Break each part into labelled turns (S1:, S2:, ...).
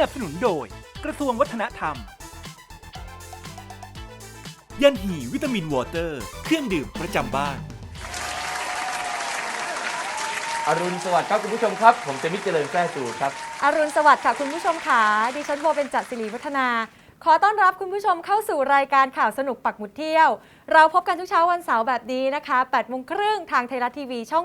S1: นับสนุนโดย กระทรวงวัฒนธรรม ยันหีวิตามินวอเตอร์ เครื่องดื่มประจำบ้าน
S2: อรุณสวัสดิ์ครับคุณผู้ชมครับ ผมเจมิตเจริญแท้จูครับ
S3: อรุณสวัสดิ์ค่ะคุณผู้ชมค่ะดิฉันโบเป็นจัดศิริวัฒนา ขอต้อนรับคุณผู้ชมเข้าสู่รายการข่าวสนุกปักหมุดเที่ยว เราพบกันทุกเช้าวันเสาร์แบบนี้นะคะ8โมงครึ่งทางไทยรัฐทีวีช่อง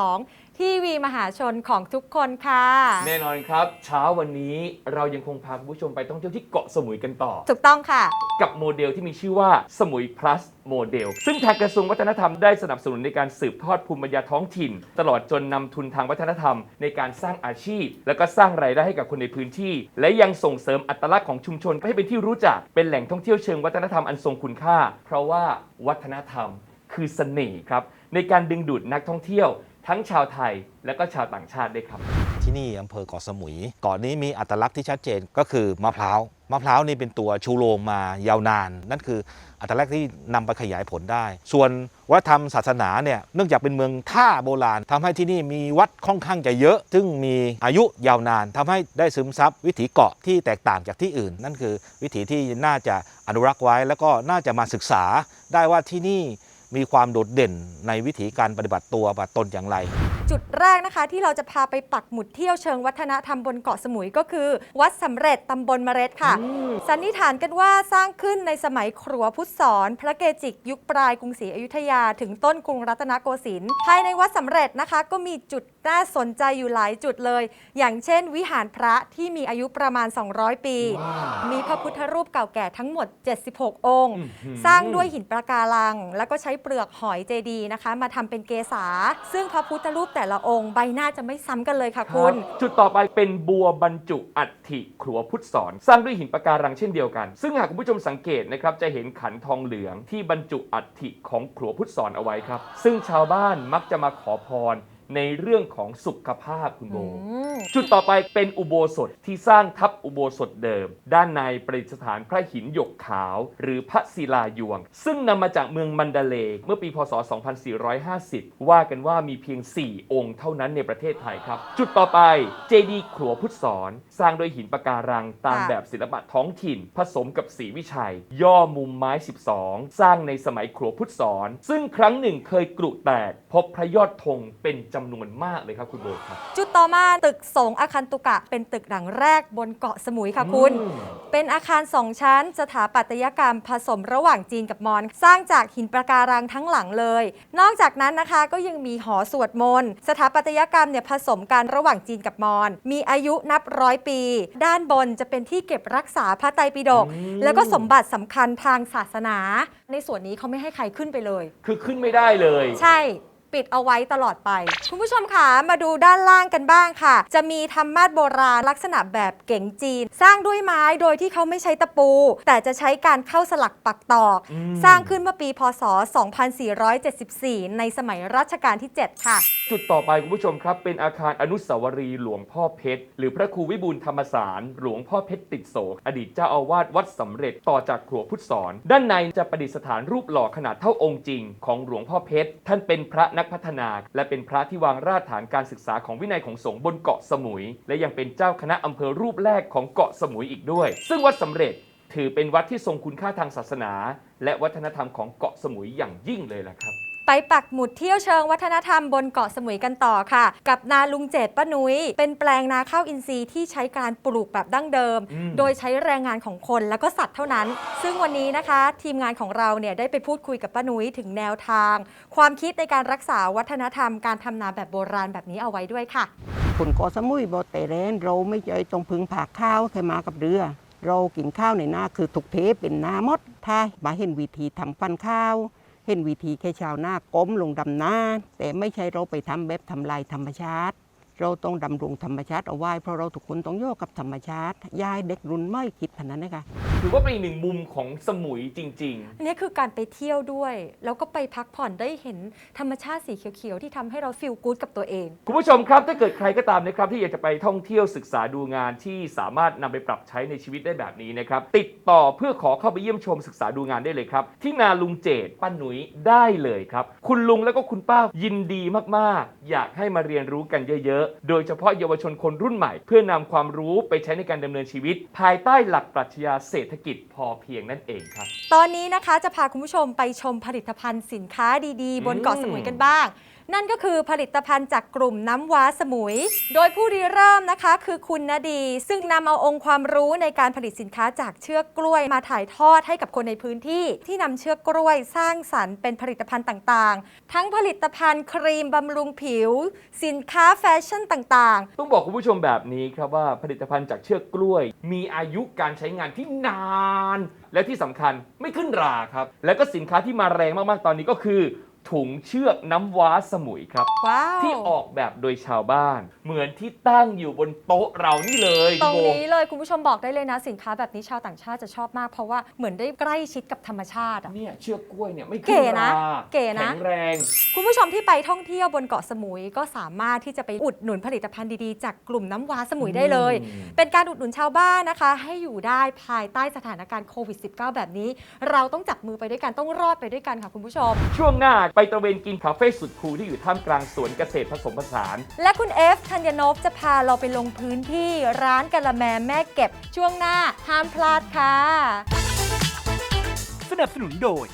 S3: 32 ทีวีมหาชนของทุกคนค่ะ
S2: แน่นอนครับ เช้าวันนี้เรายังคงพาคุณผู้ชมไปท่องเที่ยวที่เกาะสมุยกันต่อ
S3: ถูกต้องค่ะ
S2: กับโมเดลที่มีชื่อว่าสมุย plus โมเดล ซึ่งทางกระทรวงวัฒนธรรมได้สนับสนุนในการสืบทอดภูมิปัญญาท้องถิ่น ตลอดจนนำทุนทางวัฒนธรรม ในการสร้างอาชีพ และก็สร้างรายได้ให้กับคนในพื้นที่ และยังส่งเสริมอัตลักษณ์ของชุมชนให้เป็นที่รู้จักเป็นแหล่งท่องเที่ยวเชิงวัฒนธรรมอันทรงคุณค่า เพราะว่าวัฒนธรรม คือเสน่ห์ครับในการดึงดูดนักท่องเที่ยว ทั้งชาวไทยและก็ชาวต่างชาติด้วยครับ
S4: ที่นี่อำเภอเกาะสมุยเกาะนี้มีอัตลักษณ์ที่ชัดเจนก็คือมะพร้าวมะพร้าวนี่เป็นตัวชูโรงมายาวนาน นั่นคืออัตลักษณ์ที่นำไปขยายผลได้ ส่วนวัฒนธรรมศาสนาเนี่ยเนื่องจากเป็นเมืองท่าโบราณทำให้ที่นี่มีวัดค่อนข้างจะเยอะ ซึ่งมีอายุยาวนานทำให้ได้ซึมซับวิถีเกาะที่แตกต่างจากที่อื่น นั่นคือวิถีที่น่าจะอนุรักษ์ไว้ แล้วก็น่าจะมาศึกษาได้ว่าที่นี่ มีความโดดเด่นในวิถีการปฏิบัติตัวปฏิบัติตนอย่างไร
S3: จุดแรกนะคะที่เราจะพาไปปักหมุดเที่ยวเชิงวัฒนธรรมบนเกาะสมุยก็คือ วัดสำเร็จตำบลเมร็ดค่ะ สันนิษฐานกันว่าสร้างขึ้นในสมัยครัวพุทธสอนพระเกจิกยุคปลายกรุงศรีอยุธยา ถึงต้นกรุงรัตนโกสินทร์ภายในวัดสำเร็จนะคะ ก็มีจุดน่าสนใจอยู่หลายจุดเลย อย่างเช่น วิหารพระที่มีอายุประมาณ 200 ปี มีพระพุทธรูปเก่าแก่ทั้งหมด 76 องค์ สร้างด้วยหินปะการัง แล้วก็ใช้เปลือกหอยเจดีย์นะคะ มาทำเป็นเกศาซึ่งพระพุทธรูปแต่ละองค์ใบหน้าจะไม่ซ้ำกันเลยค่ะคุณ
S2: จุดต่อไปเป็นบัวบรรจุอัฐิครัวพุทธสอน สร้างด้วยหินปะการังเช่นเดียวกัน ซึ่งหากคุณผู้ชมสังเกตนะครับจะเห็นขันทองเหลืองที่บรรจุอัฐิของครัวพุทธสอนเอาไว้ครับ ซึ่งชาวบ้านมักจะมาขอพร ในเรื่องของสุขภาพคุณโบ
S3: อืม
S2: จุดต่อไปเป็นอุโบสถที่สร้างทับอุโบสถเดิม ด้านในประดิษฐานพระหินหยกขาว หรือพระศิลายวง ซึ่งนำมาจากเมืองมันดาเลย์เมื่อปีพศ 2450 ว่ากันว่ามีเพียง 4 องค์เท่านั้นในประเทศไทยครับ จุดต่อไปเจดีย์ครัวพุทธสอนสร้างด้วยหินปะการังตาม
S3: ค่ะ
S2: แบบศิลปะท้องถิ่น ผสมกับสีวิชัย ย่อมุมไม้ 12 สร้างในสมัยครัวพุทธสอนซึ่งครั้งหนึ่งเคยกรุแตกพบพระยอดธงเป็นจำนวนมากเลยครับคุณโบครับ
S3: จุดต่อมาตึกสงฆ์อาคันตุกะ เป็นตึกหลังแรกบนเกาะสมุยค่ะคุณ
S2: อืม
S3: เป็นอาคารสองชั้น สถาปัตยกรรมผสมระหว่างจีนกับมอญสร้างจากหินปะการังทั้งหลังเลย นอกจากนั้นนะคะก็ยังมีหอสวดมนต์สถาปัตยกรรมเนี่ยผสมกันระหว่างจีนกับมอญมีอายุนับร้อยปี ด้านบนจะเป็นที่เก็บรักษาพระไตรปิฎกแล้วก็สมบัติสำคัญทางศาสนา ในส่วนนี้เขาไม่ให้ใครขึ้นไปเลย
S2: คือขึ้นไม่ได้เลย
S3: ใช่ ปิดเอาไว้ตลอดไป คุณผู้ชมค่ะมาดูด้านล่างกันบ้างค่ะ จะมีธรรมาสน์โบราณลักษณะแบบเก๋งจีน สร้างด้วยไม้โดยที่เขาไม่ใช้ตะปู แต่จะใช้การเข้าสลักปักตอก
S2: อืม
S3: สร้างขึ้นเมื่อปีพศ 2474 ในสมัยรัชกาลที่ 7 ค่ะ
S2: จุดต่อไปคุณผู้ชมครับ เป็นอาคารอนุสาวรีย์หลวงพ่อเพชร หรือพระครูวิบูลย์ธรรมสาร หลวงพ่อเพชรติดโศกอดีตเจ้าอาวาสวัดสำเร็จต่อจากครัวพุทธสอน ด้านในจะประดิษฐานรูปหล่อขนาดเท่าองค์จริง ของหลวงพ่อเพชร ท่านเป็นพระนักพัฒนา และเป็นพระที่วางรากฐานการศึกษาของวินัยของสงฆ์บนเกาะสมุย และยังเป็นเจ้าคณะอำเภอรูปแรกของเกาะสมุยอีกด้วย ซึ่งวัดสำเร็จถือเป็นวัดที่ทรงคุณค่าทางศาสนา และวัฒนธรรมของเกาะสมุยอย่างยิ่งเลยล่ะครับ
S3: ไปปักหมุดเที่ยวเชิงวัฒนธรรมบนเกาะสมุยกันต่อค่ะ กับนาลุงเจดป้านุย้ย เป็นแปลงนาข้าวอินทรีย์ที่ใช้การปลูกแบบดั้งเดิม
S2: อืม
S3: โดยใช้แรงงานของคนแล้วก็สัตว์เท่านั้น ซึ่งวันนี้นะคะ ทีมงานของเราเนี่ยได้ไปพูดคุยกับป้านุ้ยถึงแนวทาง ความคิดในการรักษาวัฒนธรรมการทำนาแบบโบราณแบบนี้เอาไว้ด้วยค่ะ
S5: คนเกาะสมุยบอแต่แรนเราไม่ใจตรงพึงผากข้าวแค่มากับเรือ เรากินข้าวในนาคือถูกเทเป็นนาหมดถ้ามาเห็นวิธีทำฟันข้าว เเห็นวิธีแค่ชาวนาก้มลงดำนาแต่ไม่ใช่เราไปทำแบบทำลายธรรมชาติ เราต้องดำรงธรรมชาติเอาไว้เพราะเราทุกคนต้องโยกกับธรรมชาติยายเด็กรุ่นไม่คิดพนันนะคะ
S2: ถือว่าเป็นอีกหนึ่งมุมของสมุยจริง
S3: อันนี้คือการไปเที่ยวด้วย แล้วก็ไปพักผ่อนได้เห็นธรรมชาติสีเขียวๆที่ทำให้เราฟีลกู๊ดกับตัวเอง
S2: ๆ คุณผู้ชมครับถ้าเกิดใครก็ตามนะครับที่อยากจะไปท่องเที่ยวศึกษาดูงานที่สามารถนำไปปรับใช้ในชีวิตได้แบบนี้นะครับติดต่อเพื่อขอเข้าไปเยี่ยมชมศึกษาดูงานได้เลยครับ ที่นาลุงเจดป้าหนุยได้เลยครับ คุณลุงแล้วก็คุณป้ายินดีมากๆ อยากให้มาเรียนรู้กันเยอะๆโดยเฉพาะเยาวชนคนรุ่นใหม่ เพื่อนำความรู้ไปใช้ในการดำเนินชีวิต ภายใต้หลักปรัชญาเศรษฐกิจพอเพียงนั่นเองครับ
S3: ตอนนี้นะคะจะพาคุณผู้ชมไปชมผลิตภัณฑ์สินค้าดีๆ บนเกาะสมุยกันบ้าง นั่นก็คือผลิตภัณฑ์จากกลุ่มน้ำว้าสมุย โดยผู้ริเริ่มนะคะคือคุณนดี ซึ่งนำเอาองค์ความรู้ในการผลิตสินค้าจากเชือกกล้วยมาถ่ายทอดให้กับคนในพื้นที่ ที่นำเชือกกล้วยสร้างสรรค์เป็นผลิตภัณฑ์ต่างๆ ทั้งผลิตภัณฑ์ครีมบำรุงผิว สินค้าแฟชั่นต่างๆ
S2: ต้องบอกคุณผู้ชมแบบนี้ครับว่าผลิตภัณฑ์จากเชือกกล้วย มีอายุการใช้งานที่นาน และที่สำคัญไม่ขึ้นราครับ แล้วก็สินค้าที่มาแรงมากๆตอนนี้ก็คือ ถุงเชือกน้ำว้าสมุยครับ
S3: ว้าว
S2: ที่ออกแบบโดยชาวบ้าน เหมือนที่ตั้งอยู่บนโต๊ะเรานี่เลย
S3: ตรง
S2: คุณโบ
S3: นี้เลยคุณผู้ชมบอกได้เลยนะ สินค้าแบบนี้ชาวต่างชาติจะชอบมาก เพราะว่าเหมือนได้ใกล้ชิดกับธรรมชาติอะ
S2: เนี่ยเชือกกล้วยเนี่ยไม่
S3: เก๋
S2: ขึ้น
S3: นะ
S2: รา
S3: เก๋นะ
S2: แข็งแรง
S3: คุณผู้ชมที่ไปท่องเที่ยวบนเกาะสมุยก็สามารถที่จะไปอุดหนุนผลิตภัณฑ์ดีๆ จากกลุ่มน้ำว้าสมุยได้เลย
S2: อืม
S3: เป็นการอุดหนุนชาวบ้านนะคะ ให้อยู่ได้ภายใต้สถานการณ์โควิด -19 แบบนี้ เราต้องจับมือไปด้วยกันต้องรอดไปด้วยกันค่ะคุณผู้ชม
S2: ช่วงหน้าไปตระเวนกินคาเฟ่สุดคูลที่อยู่ท่ามกลางสวนเกษตรผสมผสาน
S3: และคุณเอฟธัญนพจะพาเราไปลงพื้นที่ร้านกะละแมแม่เก็บช่วงหน้าห้ามพลาดค่ะ
S1: สนับสนุนโดย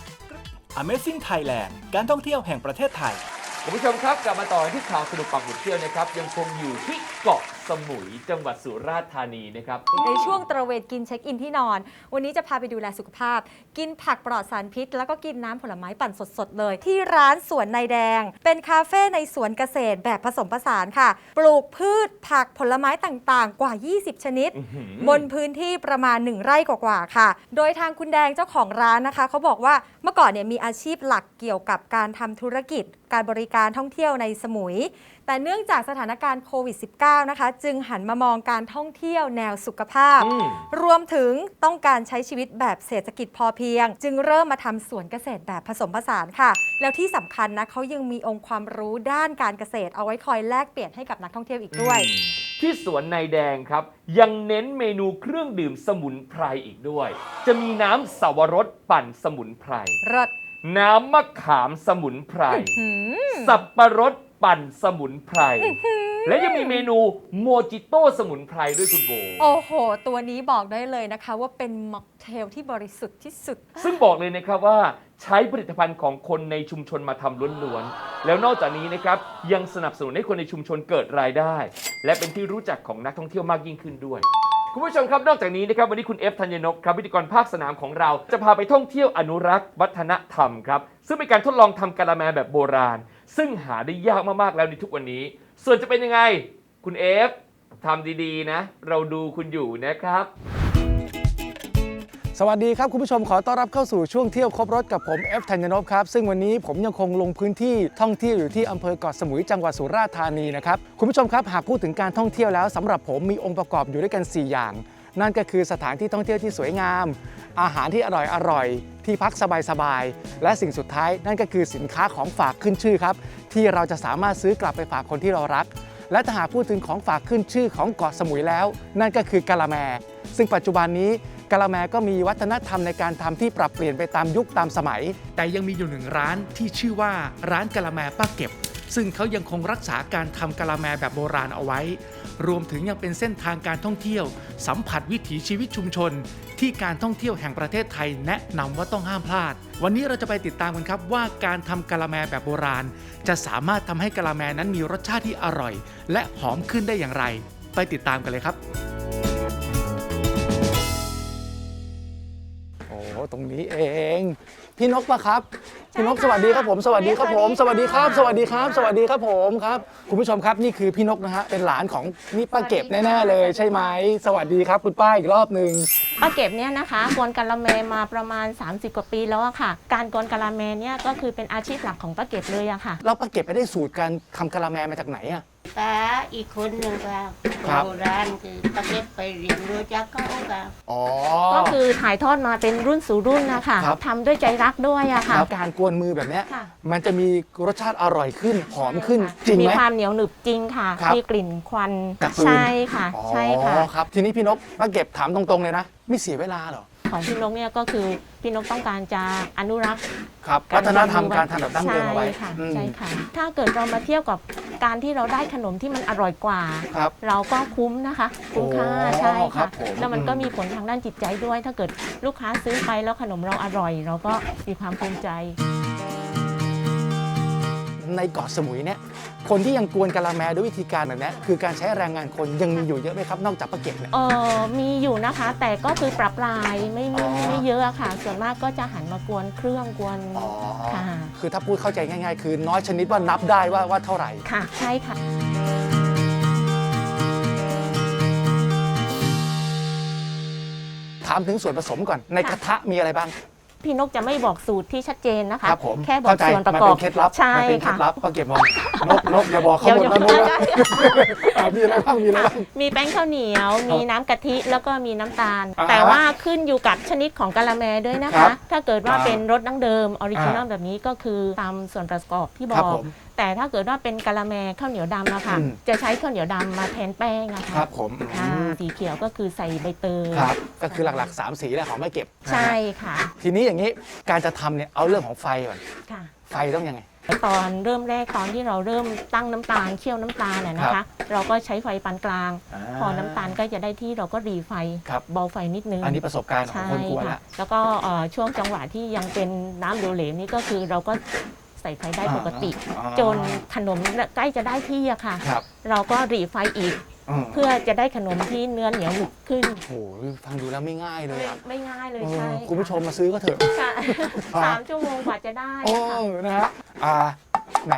S1: Amazing Thailand การท่องเที่ยวแห่งประเทศไทย
S2: คุณผู้ชมครับกลับมาต่อที่ข่าวสนุกปักหมุดเที่ยวนะครับยังคงอยู่ที่เกาะ สมุยจังหวัดสุราษฎร์ธานีนะครับ
S3: ในช่วงตระเวนกินเช็คอินที่นอน วันนี้จะพาไปดูแลสุขภาพ กินผักปลอดสารพิษ แล้วก็กินน้ำผลไม้ปั่นสดๆเลย ที่ร้านสวนนายแดง เป็นคาเฟ่ในสวนเกษตรแบบผสมผสานค่ะ ปลูกพืชผักผลไม้ต่างๆ กว่า 20 ชนิด บนพื้นที่ประมาณ 1 ไร่กว่าๆค่ะ โดยทางคุณแดงเจ้าของร้านนะคะเขาบอกว่าเมื่อก่อนเนี่ยมีอาชีพหลักเกี่ยวกับการทำธุรกิจ การบริการท่องเที่ยวในสมุย แต่เนื่องจากสถานการณ์โควิด -19 นะคะ จึงหันมามองการท่องเที่ยวแนวสุขภาพ
S2: อืม
S3: รวมถึงต้องการใช้ชีวิตแบบเศรษฐกิจพอเพียง จึงเริ่มมาทำสวนเกษตรแบบผสมผสานค่ะ แล้วที่สำคัญนะเขายังมีองค์ความรู้ด้านการเกษตร เอาไว้คอยแลกเปลี่ยนให้กับนักท่องเที่ยวอีกด้วย
S2: ที่สวนนายแดงครับ ยังเน้นเมนูเครื่องดื่มสมุนไพรอีกด้วย จะมีน้ำสาวรสปั่นสมุนไพร
S3: เลิศ
S2: น้ำมะขามสมุนไพร
S3: หืม
S2: สับปะรด ปั่นสมุนไพร และยังมีเมนูโมจิโต้สมุนไพรด้วยคุณโบ
S3: โอ้โห ตัวนี้บอกได้เลยนะคะว่าเป็นม็อกเทลที่บริสุทธิ์ที่สุด
S2: ซึ่งบอกเลยนะครับว่าใช้ผลิตภัณฑ์ของคนในชุมชนมาทำล้วนๆ แล้วนอกจากนี้นะครับยังสนับสนุนให้คนในชุมชนเกิดรายได้ และเป็นที่รู้จักของนักท่องเที่ยวมากยิ่งขึ้นด้วย คุณผู้ชมครับนอกจากนี้นะครับวันนี้คุณเอฟธัญญนพครับพิธีกรภาคสนามของเรา จะพาไปท่องเที่ยวอนุรักษ์ วัฒนธรรมครับซึ่งเป็นการทดลองทำกะละแมแบบโบราณ ซึ่งหาได้ยากมากๆแล้วในทุกวันนี้ ส่วนจะเป็นยังไง คุณเอฟทำดีๆนะ เราดูคุณอยู่นะครับ
S6: สวัสดีครับคุณผู้ชมขอต้อนรับเข้าสู่ช่วงเที่ยวครบรถกับผมเอฟธัญญนพครับ ซึ่งวันนี้ผมยังคงลงพื้นที่ท่องเที่ยวอยู่ที่อำเภอเกาะสมุยจังหวัดสุราษฎร์ธานีนะครับคุณผู้ชมครับหากพูดถึงการท่องเที่ยวแล้วสำหรับผมมีองค์ประกอบอยู่ด้วยกัน 4 อย่าง นั่นก็คือสถานที่ท่องเที่ยวที่สวยงาม อาหารที่อร่อยอร่อยที่พักสบายๆและสิ่งสุดท้าย นั่นก็คือสินค้าของฝากขึ้นชื่อครับ ที่เราจะสามารถซื้อกลับไปฝากคนที่เรารัก และถ้าหากพูดถึงของฝากขึ้นชื่อของเกาะสมุยแล้ว นั่นก็คือกะละแม ซึ่งปัจจุบันนี้กะละแมก็มีวัฒนธรรมในการทำที่ปรับเปลี่ยนไปตามยุคตามสมัย แต่ยังมีอยู่หนึ่งร้านที่ชื่อว่าร้านกะละแมป้าเก็บ ซึ่งเขายังคงรักษาการทำกะละแมแบบโบราณเอาไว้ รวมถึงยังเป็นเส้นทางการท่องเที่ยว สัมผัสวิถีชีวิตชุมชน ที่การท่องเที่ยวแห่งประเทศไทยแนะนำว่าต้องห้ามพลาด วันนี้เราจะไปติดตามกันครับว่าการทำกะละแมแบบโบราณ จะสามารถทำให้กะละแมนั้นมีรสชาติที่อร่อย และหอมขึ้นได้อย่างไร ไปติดตามกันเลยครับโอ้ตรงนี้เอง พี่นกปะครับ พี่นกสวัสดีครับผม สวัสดีครับผม สวัสดีครับ สวัสดีครับ สวัสดีครับผมครับ คุณผู้ชมครับนี่คือพี่นกนะฮะ เป็นหลานของนี่ป้าเก็บแน่ๆเลยใช่ไหม สวัสดีครับคุณป้าอีกรอบหนึ่ง
S7: ป้าเก็บเนี่ยนะคะกวนกะละแมมาประมาณ 30 กว่าปีแล้วอะค่ะ การกวนกะละแมเนี่ยก็คือเป็นอาชีพหลักของป้าเก็บเลยอะค่ะ
S6: แล้วป้าเก็บไปได้สูตรการทำกะละแมมาจากไหนอะ
S8: ป้าอีกคนหนึ่งค่ะ
S6: ครับ
S8: โบราณคือป้าเก็บไปเรียนรู้จากเขาค่ะ
S6: อ๋อ
S7: ก็คือถ่ายทอดมาเป็นรุ่นสู่รุ่นนะคะ
S6: ครับ
S7: ทำด้วยใจรักด้วยอะค่ะ
S6: แล้วการกวนมือแบบเนี้ย
S7: ค่ะ
S6: มันจะมีรสชาติอร่อยขึ้น หอมขึ้นจริง
S7: มี
S6: ไหม
S7: ความเหนียวหนึบจริงค่ะ
S6: ครับ
S7: มีกลิ่นควัน
S6: จากฟืน
S7: ใช่ค่ะใช่ค่ะ
S6: อ๋อครับ ทีนี้พี่นกป้าเก็บถามตรงๆเลยนะ ไม่เสียเวลาเหรอ
S7: ของพี่นกเนี่ยก็คือพี่นกต้องการจะอนุรักษ์
S6: ครับวัฒนธรรมการทำแบบดั้งเดิมเอาไว้
S7: ใช่ค่ะ
S6: อืม
S7: ใช่ค่ะ ถ้าเกิดเรามาเทียบกับการที่เราได้ขนมที่มันอร่อยกว่า
S6: ครับ
S7: เราก็คุ้มนะคะคุ้มค่า
S6: โอ้
S7: ใช่
S6: ครั
S7: ค่ะ
S6: บผม
S7: แล้วมันก็
S6: อืม
S7: มีผลทางด้านจิตใจด้วย ถ้าเกิดลูกค้าซื้อไปแล้วขนมเราอร่อย เราก็มีความภูมิใจ
S6: ในเกาะสมุยเนี่ยคนที่ยังกวนกะละแมด้วยวิธีการแบบเนี้ยคือการใช้แรงงานคนยังมีอยู่เยอะไหมครับ นอกจากป้าเก็บเนี่ย
S7: เออมีอยู่นะคะ แต่ก็คือปรับลายไม่ไม่
S6: อ๋อ
S7: ไม่เยอะอะค่ะ ส่วนมากก็จะหันมากวนเครื่องกวน
S6: อ๋อ
S7: ค่ะ
S6: คือถ้าพูดเข้าใจง่ายๆ คือน้อยชนิดว่านับได้ว่าว่าเท่าไหร่
S7: ค่ะใช่ค่ะ
S6: ถามถึงส่วนผสมก่อนในกระทะมีอะไรบ้าง
S7: พี่นกจะไม่บอกสูตรที่ชัดเจนนะคะ
S6: ครับผม
S7: แค่บอก
S6: เข้าใจ
S7: ส่วนประ
S6: มัน
S7: กอ
S6: เป็
S7: บ
S6: นเคล็ดลับ
S7: ใช่
S6: มัเป็นเคล็
S7: ค่ะ
S6: ดลับป้าเก็บมอง นกนกอย่าบอกเขาหมด
S7: เดี๋ยว
S6: นะนุ้
S7: เดี๋ยว
S6: อะมีอะไรบ้างมีอะไรบ้าง
S7: มีแป้งข้าวเหนียว มีน้ำกะทิแล้วก็มีน้ำตาล
S6: อ่า
S7: แต่ว่าขึ้นอยู่กับชนิดของกะละแมด้วยนะ
S6: ครั
S7: คะ
S6: บ
S7: ถ้าเกิดว่า
S6: อ่า
S7: เป็นรสดั้งเดิมออริจินอล
S6: อ่า
S7: แบบนี้ก็คือตามส่วนประกอบที่บ
S6: ครั
S7: อบก
S6: ผม
S7: แต่ถ้าเกิดว่าเป็นกะละแมข้าวเหนียวดำอะค่ะ
S6: อืม
S7: จะใช้ข้าวเหนียวดำมาแทนแป้งอะ
S6: ค
S7: ค่ะ
S6: รับผม
S7: ค่ะ
S6: อืม
S7: สีเขียวก็คือใส่ใบเตย
S6: ครับ ก็คือหลักๆ 3 สีแหละของป้าเก็บ
S7: ใช่
S6: นะฮะ
S7: ค่ะ
S6: ทีนี้อย่างนี้การจะทำเนี่ยเอาเรื่องของไฟก่อน
S7: ค่ะ
S6: ไฟต้องยังไง
S7: ตอนเริ่มแรกตอนที่เราเริ่มตั้งน้ำตาลเคี่ยวน้ำตาลน่ะนะ
S6: ครั
S7: คะ
S6: บ
S7: เราก็ใช้ไฟปานกลาง
S6: อ่า
S7: พอน้ำตาลใกล้จะได้ที่เราก็รีไฟ
S6: ครับ
S7: เบาไฟนิดนึง
S6: อันนี้ประสบการณ์ของ
S7: ใช่
S6: คนกวน
S7: ค่ะ
S6: ละ
S7: แล้วก็เอ่อช่วงจังหวะที่ยังเป็นน้ำเหลวๆนี่ก็คือเราก็ใส่ไฟได้ปกติ
S6: อ่า
S7: จนขนมใกล้จะได้ที่อะค่ะ
S6: ครับ
S7: เราก็รีไฟอีก
S6: อืม
S7: เพื่อจะได้ขนมที่เนื้อเหนียวหนึบขึ้น
S6: โอ้โหฟังดูแล้วไม่ง่ายเลย
S7: ไม่
S6: อะ
S7: ไม่ง่ายเลย
S6: เออ
S7: ใช่
S6: คุณผู้ชมมาซื้อก็เถอะ
S7: ค่ะ
S6: อ่า
S7: สามชั่วโมงกว่าจะได้
S6: โอ้
S7: ค่ะ
S6: นะฮะอ่าแหม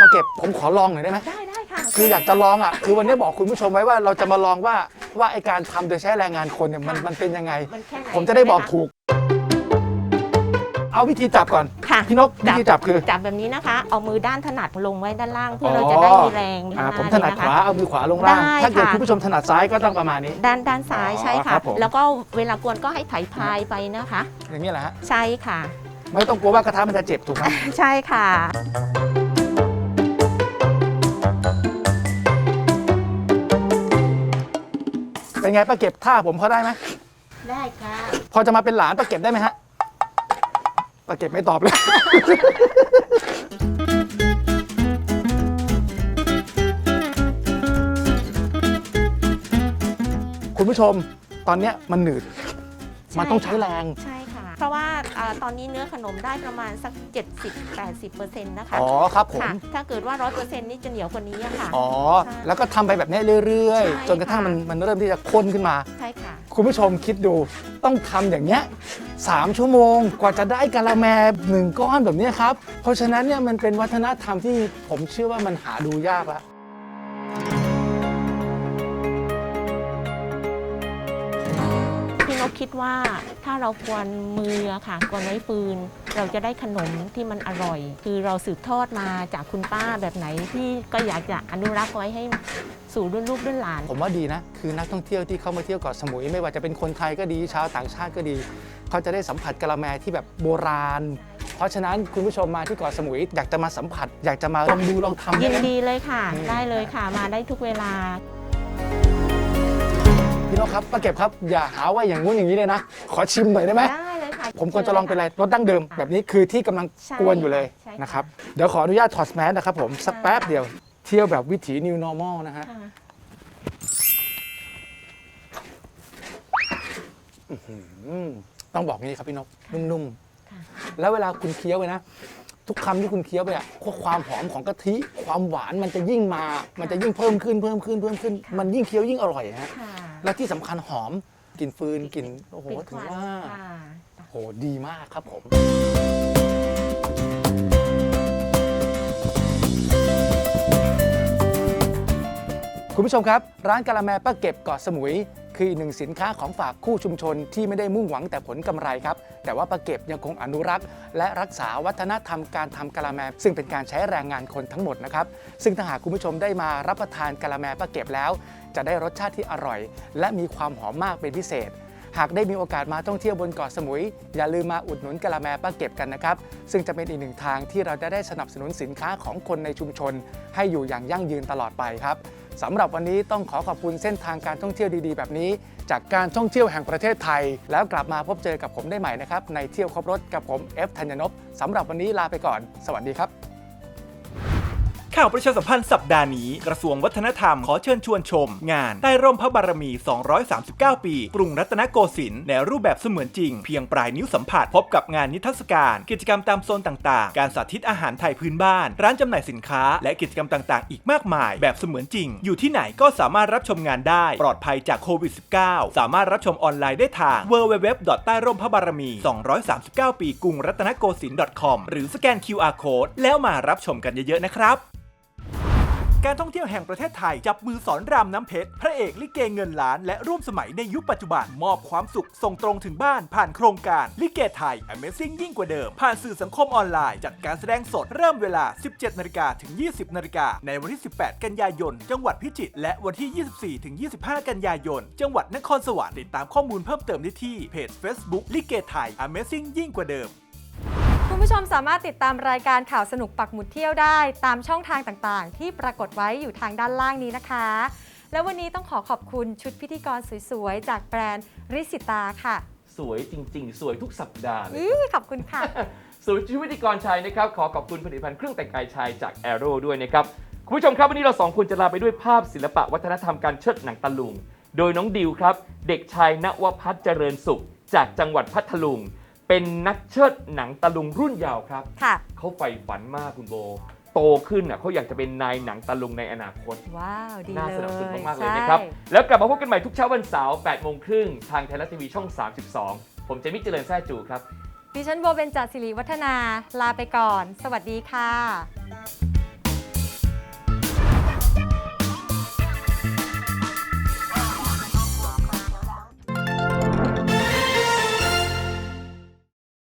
S6: มาเก็บผมขอลองหน่อยได้ไหม
S7: ได้ได้ค่ะ
S6: คืออยากจะลองอะ คือวันนี้บอกคุณผู้ชมไว้ว่าเราจะมาลองว่าว่าไอการทำโดยใช้แรงงานคนเนี่ยมันมันเป็นยังไง
S7: มันแค่ไหน
S6: ผมจะได้บอก
S7: ใช่หมค
S6: ถูก เอาวิธีจับก่อน
S7: ค่ะ
S6: พี่นกวิธีจับคือ
S7: จับแบบนี้นะคะ เอามือด้านถนัดลงไว้ด้านล่างเพื่ออ
S6: อ
S7: เราจะได้มีแรงมี
S6: อ่า
S7: ห
S6: ผมถนัด
S7: เลยะ
S6: ข
S7: คะ
S6: วาเอามือขวาลงล่าง
S7: ได้
S6: ถ้าเกิด
S7: ค่ะ
S6: คุณผู้ชมถนัดซ้ายก็ต้องประมาณนี้
S7: ด้านด้านซ้าย
S6: อ๋อ
S7: ใช่
S6: ครั
S7: ค่ะ
S6: บผม
S7: แล้วก็เวลากวนก็ให้ไถพายไปนะคะ
S6: อย่างนี้แหละฮะ
S7: ใช่ค่ะ
S6: ไม่ต้องกลัวว่ากระทะมันจะเจ็บถูกไหม
S7: ใช่ค่ะ
S6: เป็นไงป้าเก็บท่าผมพอได้ไหม
S8: ได้ค่ะ
S6: พอจะมาเป็นหลานป้าเก็บได้ไหมฮะ ป้าเก็บไม่ตอบเลย คุณผู้ชมตอนเนี้ยมันหนืด มันต้องใช้แรง
S7: ใช่ค่ะ เพราะว่าอ่าตอนนี้เนื้อขนมได้ประมาณสัก 70-80%นะคะ
S6: อ๋อครับผม
S7: ค่ะถ้าเกิดว่า 100%นี่จะเหนียวกว่านี้อะค่ะ
S6: อ๋อ
S7: ใช่
S6: แล้วก็ทำไปแบบนี้เรื่อย
S7: ใช่
S6: ๆ จนกระทั่ง
S7: ค่ะ
S6: มันมันเริ่มที่จะข้นขึ้นมา
S7: ใช่ค่ะ
S6: คุณผู้ชมคิดดูต้องทำอย่างเงี้ยสามชั่วโมงกว่าจะได้กะละแมหนึ่งก้อนแบบเนี้ยครับ เพราะฉะนั้นเนี่ยมันเป็นวัฒนธรรมที่ผมเชื่อว่ามันหาดูยากละ
S7: กคิดว่าถ้าเรากวนมืออะค่ะกวนไว้ฟืน เราจะได้ขนมที่มันอร่อย คือเราสืบทอดมาจากคุณป้าแบบไหนที่ก็อยากจะอนุรักษ์ไว้ให้สู่รุ่นลูกรุ่นหลาน
S6: ผมว่าดีนะ คือนักท่องเที่ยวที่เข้ามาเที่ยวเกาะสมุย ไม่ว่าจะเป็นคนไทยก็ดีชาวต่างชาติก็ดี เขาจะได้สัมผัสกะละแมที่แบบโบราณ เพราะฉะนั้นคุณผู้ชมมาที่เกาะสมุย อยากจะมาสัมผัส อยากจะมาลองดูลองทำ
S7: ยิน
S6: ได้ไหม
S7: ดีเลยค่ะ
S6: อืม
S7: ได้เลยค่ะมาได้ทุกเวลา
S6: พี่น้องครับป้าเก็บครับอย่าหาว่าอย่างงู้นอย่างนี้เลยนะ ขอชิมหน่อยได้ไหม
S7: ได้เลยค่ะ
S6: ผมควรจะลองเป็นอะไรรสดั้งเดิมแบบนี้คือที่กำลัง
S7: ใช่
S6: กวนอยู่เลย
S7: ใช่ค่ะ
S6: นะครับเดี๋ยวขออนุญาตถอดแมสนะครับผมสักแป๊บเดียวเที่ยวแบบวิถี new normal นะฮะ
S7: ค่ะ
S6: อืมต้องบอกงี้ครับพี่นกนุ่ม
S7: ค่ะ
S6: ๆแล้วเวลาคุณเคี้ยวไปนะ ทุกคำที่คุณเคี้ยวไปอะความหอมของกะทิความหวานมันจะยิ่งมา มันจะยิ่งเพิ่มขึ้นเพิ่มขึ้นเพิ่มขึ้น มันยิ่งเคี้ยวยิ่งอร่อยฮะ
S7: ค่ะ
S6: และที่สำคัญหอมกลิ่นฟืนกลิ่นโอ้โห
S7: กลิ่น
S6: ถือ
S7: ควัน
S6: ว่า
S7: ค่ะ
S6: โโหดีมากครับผมคุณผู้ชมครับ ร้านกะละแมป้าเก็บเกาะสมุย คืออีกหนึ่งสินค้าของฝากคู่ชุมชนที่ไม่ได้มุ่งหวังแต่ผลกำไรครับ แต่ว่าป้าเก็บยังคงอนุรักษ์ และรักษาวัฒนธรรมการทำกะละแม ซึ่งเป็นการใช้แรงงานคนทั้งหมดนะครับ ซึ่งถ้าหากคุณผู้ชมได้มารับประทานกะละแมป้าเก็บแล้ว จะได้รสชาติที่อร่อย และมีความหอมมากเป็นพิเศษ หากได้มีโอกาสมาท่องเที่ยวบนเกาะสมุย อย่าลืมมาอุดหนุนกะละแมป้าเก็บกันนะครับ ซึ่งจะเป็นอีกหนึ่งทางที่เราจะได้สนับสนุนสินค้าของคนในชุมชน ให้อยู่อย่างยั่งยืนตลอดไปครับสำหรับวันนี้ต้องขอขอบคุณเส้นทางการท่องเที่ยวดีๆ แบบนี้ จากการท่องเที่ยวแห่งประเทศไทย แล้วกลับมาพบเจอกับผมได้ใหม่นะครับในเที่ยวครบรถกับผมเอฟธัญญนพสำหรับวันนี้ลาไปก่อน สวัสดีครับ
S1: ข่าวประชาสัมพันธ์สัปดาห์นี้ กระทรวงวัฒนธรรมขอเชิญชวนชม งานใต้ร่มพระบารมี 239 ปี กรุงรัตนโกสินทร์ในรูปแบบเสมือนจริง เพียงปลายนิ้วสัมผัส พบกับงานนิทรรศการ กิจกรรมตามโซนต่างๆ การสาธิตอาหารไทยพื้นบ้าน ร้านจำหน่ายสินค้า และกิจกรรมต่างๆ อีกมากมาย แบบเสมือนจริง อยู่ที่ไหนก็สามารถรับชมงานได้ ปลอดภัยจากโควิด -19 สามารถรับชมออนไลน์ได้ทาง www. ใต้ร่มพระบารมี 239 ปีกรุงรัตนโกสินทร์ .com หรือสแกน QR code แล้วมารับชมกันเยอะๆนะครับ การท่องเที่ยวแห่งประเทศไทย จับมือสอนรามน้ำเพชร พระเอกลิเกเงินล้าน และร่วมสมัยในยุคปัจจุบัน มอบความสุขส่งตรงถึงบ้านผ่านโครงการลิเกไทย Amazing ยิ่งกว่าเดิม ผ่านสื่อสังคมออนไลน์ จัดการแสดงสดเริ่มเวลา 17นาฬิกาถึง 20นาฬิกาในวันที่ 18 กันยายน จังหวัดพิจิตรและวันที่ 24ถึง25 กันยายน จังหวัดนครสวรรค์ติดตามข้อมูลเพิ่มเติมได้ที่เพจ Facebook ลิเกไทย Amazing ยิ่งกว่าเดิม
S3: ผู้ชมสามารถติดตามรายการข่าวสนุกปักหมุดเที่ยวได้ตามช่องทางต่างๆ ที่ปรากฏไว้อยู่ทางด้านล่างนี้นะคะ แล้ววันนี้ต้องขอขอบคุณชุดพิธีกรสวยๆ จากแบรนด์ริสิตาค่ะ
S2: สวยจริง ๆ สวยทุกสัปดาห์เลย
S3: อีขอบคุณค่ะ
S2: สวยชีวิตกรชัยนะครับ ขอขอบคุณผลิตภัณฑ์เครื่องแต่งกายชายจาก a อ r o ด้วยนะครับ คุณผู้ชมครับ วันนี้เราสองคนจะลาไปด้วยภาพศิลปะวัฒนธรรมการเชิดหนังตะลุง โดยน้องดิวครับ เด็กชายณวพัฒน์เจริญสุข จากจังหวัดพัทลุง เป็นนักเชิดหนังตะลุงรุ่นยาวครับ
S3: ค่ะ
S2: เขาใฝ่ฝันมากคุณโบ โตขึ้นน่ะเขาอยากจะเป็นนายหนังตะลุงในอนาคต
S3: ว้าว ดี
S2: น่า
S3: เลย
S2: สนับสนุนมากๆเลย
S3: ใช่
S2: นะครับ แล้วกลับมาพบกันใหม่ทุกเช้าวันเสาร์8โมงครึ่งทางไทยรัฐทีวีช่อง 32 ผมเจมิกเจริญแซ่จูครับ
S3: ดิฉันโบเบนจาศิริวัฒนา ลาไปก่อน สวัสดีค่ะ